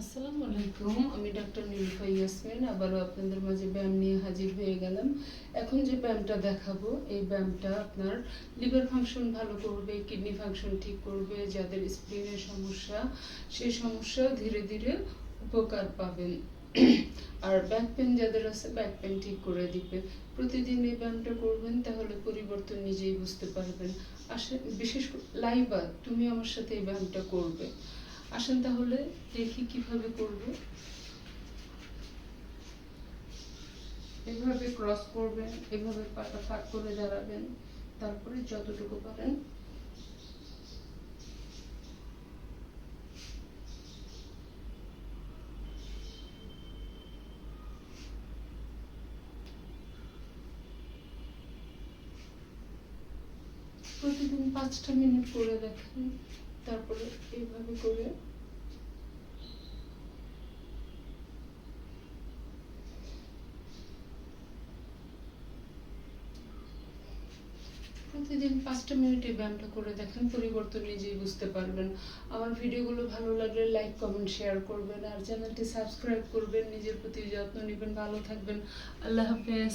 আসসালামু আলাইকুম, আমি ডাক্তার নীলুফা ইয়াসমিন, আবারও আপনাদের মাঝে ব্যায়াম নিয়ে হাজির হয়ে গেলাম। এখন যে ব্যায়ামটা দেখাবো, এই ব্যায়ামটা আপনার লিভার ফাংশন ভালো করবে, কিডনি ফাংশন ঠিক করবে, যাদের স্প্লিনের সমস্যা, সেই সমস্যা ধীরে ধীরে উপকার পাবেন। আর ব্যাক পেন যাদের আছে ব্যাক পেন ঠিক করে দিবে। প্রতিদিন এই ব্যায়ামটা করবেন, তাহলে পরিবর্তন নিজেই বুঝতে পারবেন। আসে বিশেষ লাইবা, তুমি আমার সাথে এই ব্যায়ামটা করবে। আসেন তাহলে, দেখি কীভাবে করব। এভাবে ক্রস করবেন, এভাবে পাতা ফাঁক করে দাঁড়াবেন, তারপরে যতটুকু পারেন। প্রতিদিন পাঁচটা মিনিট করে দেখেন, তারপরে এইভাবে করে প্রতিদিন পাঁচটা মিনিট মিনিটে ব্যায়ামটা করে দেখেন, পরিবর্তন নিজেই বুঝতে পারবেন। আমার ভিডিওগুলো ভালো লাগলে লাইক কমেন্ট শেয়ার করবেন। আর চ্যানেলটি সাবস্ক্রাইব করবেন, নিজের প্রতি যত্ন নেবেন। ভালো থাকবেন। আল্লাহ হাফেজ।